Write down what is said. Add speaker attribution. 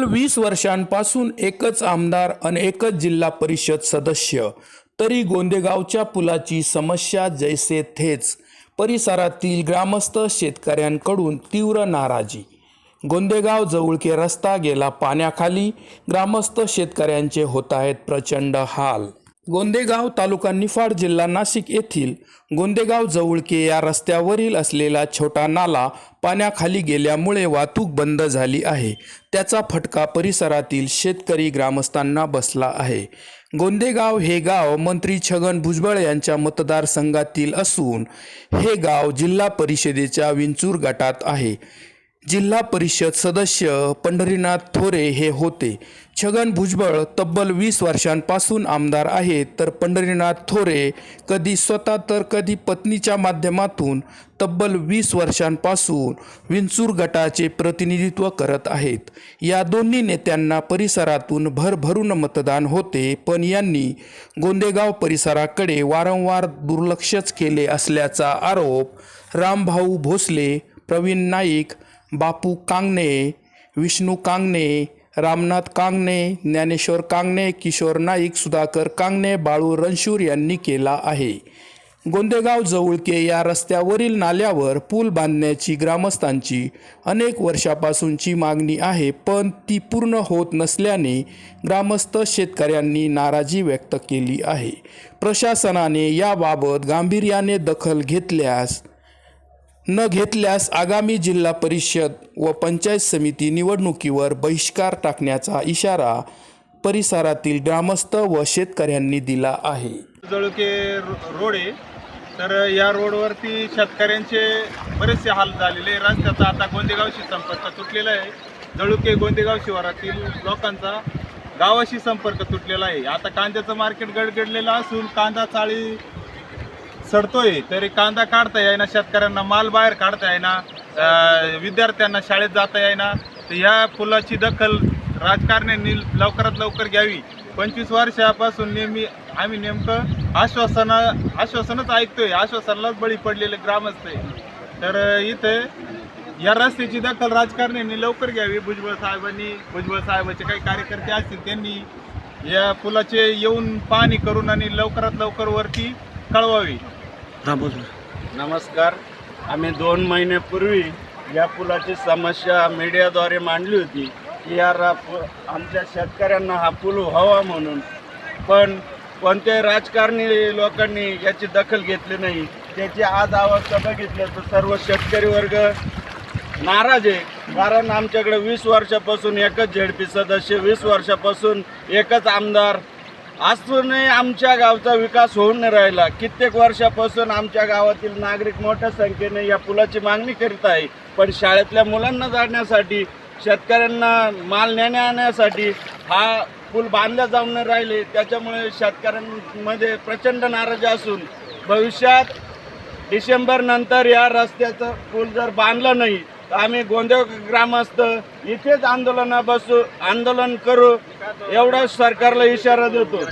Speaker 1: तब्बल वीस वर्षांपासून एकच आमदार आणि एकच जिल्हा परिषद सदस्य. तरी गोंदेगावच्या पुलाची समस्या जैसे थेच. परिसरातील ग्रामस्थ शेतकऱ्यांकडून तीव्र नाराजी. गोंदेगाव जवळके रस्ता गेला पाण्याखाली. ग्रामस्थ शेतकऱ्यांचे होत आहेत प्रचंड हाल. गोंदेगाव तालुका निफाड जिल्हा नाशिक येथील गोंदेगाव जवळके या रस्त्यावरील असलेला छोटा नाला पाण्याखाली गेल्यामुळे वाहतूक बंद झाली आहे. त्याचा फटका परिसरातील शेतकरी ग्रामस्थांना बसला आहे. गोंदेगाव हे गाव मंत्री छगन भुजबळ यांच्या मतदारसंघातील असून हे गाव जिल्हा परिषदेच्या विंचूर गटात आहे. जिल्हा परिषद सदस्य पंढरीनाथ थोरे हे होते. छगन भुजबळ तब्बल वीस वर्षांपासून आमदार आहेत तर पंढरीनाथ थोरे कधी स्वतः तर कधी पत्नीच्या माध्यमातून तब्बल वीस वर्षांपासून विंचूर गटाचे प्रतिनिधित्व करत आहेत. या दोन्ही नेत्यांना परिसरातून भरभरून मतदान होते पण यांनी गोंदेगाव परिसराकडे वारंवार दुर्लक्षच केले असल्याचा आरोप रामभाऊ भोसले प्रवीण नाईक बापू कांगणे विष्णू कांगणे रामनाथ कांगणे ज्ञानेश्वर कांगणे किशोर नाईक सुधाकर कांगणे बाळू रणशूर यांनी केला आहे. गोंदेगाव जवळके या रस्त्यावरील नाल्यावर पूल बांधण्याची ग्रामस्थांची अनेक वर्षापासूनची मागणी आहे पण ती पूर्ण होत नसल्याने ग्रामस्थ शेतकऱ्यांनी नाराजी व्यक्त केली आहे. प्रशासनाने याबाबत गांभीर्याने दखल घेतल्यास न घेतल्यास आगामी जिल्हा परिषद व पंचायत समिती निवडणुकीवर बहिष्कार टाकण्याचा इशारा परिसरातील ग्रामस्थ व शेतकऱ्यांनी दिला आहे.
Speaker 2: जळुके रो- रोड आहे. तर या रोडवरती शेतकऱ्यांचे बरेचसे हाल झालेले आहे. रस्त्याचा आता गोंदेगावशी संपर्क तुटलेला आहे. जळुके गोंदेगाव शिवारातील लोकांचा गावाशी संपर्क तुटलेला आहे. आता कांद्याचं मार्केट गडगडलेलं असून कांदा चाळी सडतोय तरी कांदा काढता येईना शेतकऱ्यांना माल बाहेर काढता येईना विद्यार्थ्यांना शाळेत जाता येईना. तर ह्या पुलाची दखल राजकारण्यांनी लवकरात लवकर घ्यावी. पंचवीस वर्षापासून नेहमी आम्ही नेमकं आश्वासन आश्वासनच ऐकतोय. आश्वासनालाच बळी पडलेले ग्रामस्थ आहे. तर इथे या रस्त्याची दखल राजकारण्यांनी लवकर घ्यावी. भुजबळ साहेबांनी भुजबळ साहेबाचे काही कार्यकर्ते असतील त्यांनी या पुलाचे येऊन पाहणी करून आणि लवकरात लवकर वरती कळवावी.
Speaker 3: नमस्कार. आम्ही दोन महिन्यापूर्वी या पुलाची समस्या मीडियाद्वारे मांडली होती की या रा पु- आमच्या शेतकऱ्यांना हा पूल व्हावा म्हणून. पण कोणत्याही राजकारणी लोकांनी याची दखल घेतली नाही. त्याची आज अवस्था बघितलं तर सर्व शेतकरी वर्ग नाराज आहे. कारण आमच्याकडे वीस वर्षापासून एकच झेडपी सदस्य वीस वर्षापासून एकच आमदार असूनही आमच्या गावचा विकास होऊन नाही राहिला. कित्येक वर्षापासून आमच्या गावातील नागरिक मोठ्या संख्येने या पुलाची मागणी करीत आहे. पण शाळेतल्या मुलांना जाण्यासाठी शेतकऱ्यांना माल नेण्या आणण्यासाठी हा पूल बांधला जाऊन नाही राहिले. त्याच्यामुळे शेतकऱ्यांमध्ये प्रचंड नाराजी असून भविष्यात डिसेंबरनंतर या रस्त्याचं पूल जर बांधलं नाही तर आम्ही गोंदेव ग्रामस्थ इथेच आंदोलना बसू आंदोलन करू. एवढा सरकारला इशारा देतो.